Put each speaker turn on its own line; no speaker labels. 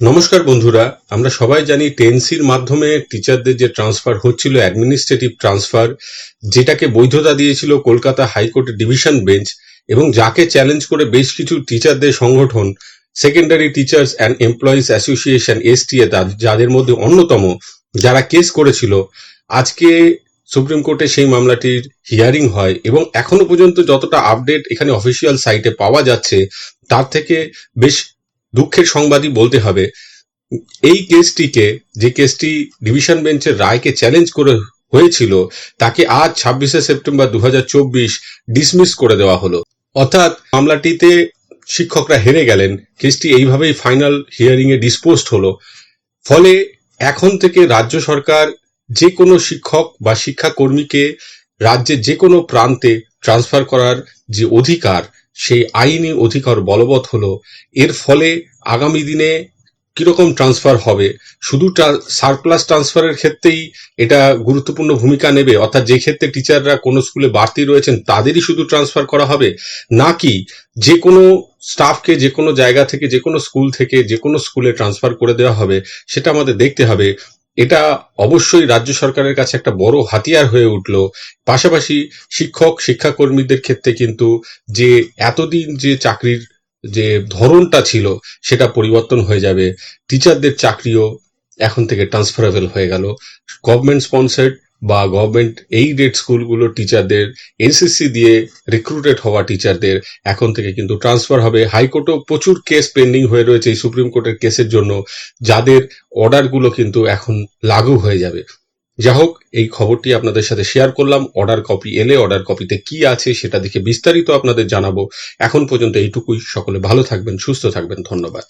নমস্কার বন্ধুরা, আমরা সবাই জানি টেনসির মাধ্যমে টিচারদের যে ট্রান্সফার হচ্ছিল অ্যাডমিনিস্ট্রেটিভ ট্রান্সফার, যেটাকে বৈধতা দিয়েছিল কলকাতা হাইকোর্টের ডিভিশন বেঞ্চ, এবং যাকে চ্যালেঞ্জ করে বেশ কিছু টিচারদের সংগঠন, secondary teachers and employees association STA যাদের মধ্যে অন্যতম, যারা কেস করেছিল। আজকে সুপ্রিম কোর্টে সেই মামলাটির হিয়ারিং হয়, এবং এখনও পর্যন্ত যতটা আপডেট এখানে অফিসিয়াল সাইটে পাওয়া যাচ্ছে, তার থেকে বেশ দুঃখের সংবাদই বলতে হবে, এই কেসটিকে, যে কেসটি ডিভিশন বেঞ্চের রায়কে চ্যালেঞ্জ করে হয়েছিল, তাকে আজ ছাব্বিশে সেপ্টেম্বর দুহাজার চব্বিশ ডিসমিস করে দেওয়া হলো। অর্থাৎ মামলাটিতে শিক্ষকরা হেরে গেলেন, কেসটি এইভাবেই ফাইনাল হিয়ারিং এ ডিসপোজড হলো। ফলে এখন থেকে রাজ্য সরকার যে কোনো শিক্ষক বা শিক্ষাকর্মীকে রাজ্যের যে কোনো প্রান্তে ট্রান্সফার করার যে অধিকার, সেই আইনি অধিকার বলবৎ হলো। এর ফলে আগামী দিনে কীরকম ট্রান্সফার হবে? শুধু সারপ্লাস ট্রান্সফারের ক্ষেত্রেই এটা গুরুত্বপূর্ণ ভূমিকা নেবে। অর্থাৎ যে ক্ষেত্রে টিচাররা কোনো স্কুলে বাড়তি রয়েছেন, তাদেরই শুধু ট্রান্সফার করা হবে? নাকি যে কোনো স্টাফকে যে কোনো জায়গা থেকে, যে কোনো স্কুল থেকে, যে কোনো স্কুলে ট্রান্সফার করে দেওয়া হবে, সেটা আমাদের দেখতে হবে। এটা অবশ্যই রাজ্য সরকারের কাছে একটা বড় হাতিয়ার হয়ে উঠল। পাশাপাশি শিক্ষক, শিক্ষাকর্মীদের ক্ষেত্রে কিন্তু যে এতদিন যে চাকরির যে ধরনটা ছিল, সেটা পরিবর্তন হয়ে যাবে। টিচারদের চাকরিও এখন থেকে ট্রান্সফারেবল হয়ে গেল। গভর্নমেন্ট স্পন্সার্ড বা গভর্নমেন্ট এইডেড স্কুলগুলো টিচারদের এসএসসি দিয়ে রিক্রুটেড হওয়া টিচারদের এখন থেকে কিন্তু ট্রান্সফার হবে। হাইকোর্টেও প্রচুর কেস পেন্ডিং হয়ে রয়েছে এই সুপ্রিম কোর্টের কেসের জন্য। যাদের অর্ডারগুলো কিন্তু এখন লাগু হয়ে যাবে। যা হোক, এই খবরটি আপনাদের সাথে শেয়ার করলাম। অর্ডার কপি এলে অর্ডার কপিতে কি আছে সেটা দেখে বিস্তারিত আপনাদের জানাব। এখন পর্যন্ত এইটুকুই। সকলে ভালো থাকবেন, সুস্থ থাকবেন। ধন্যবাদ।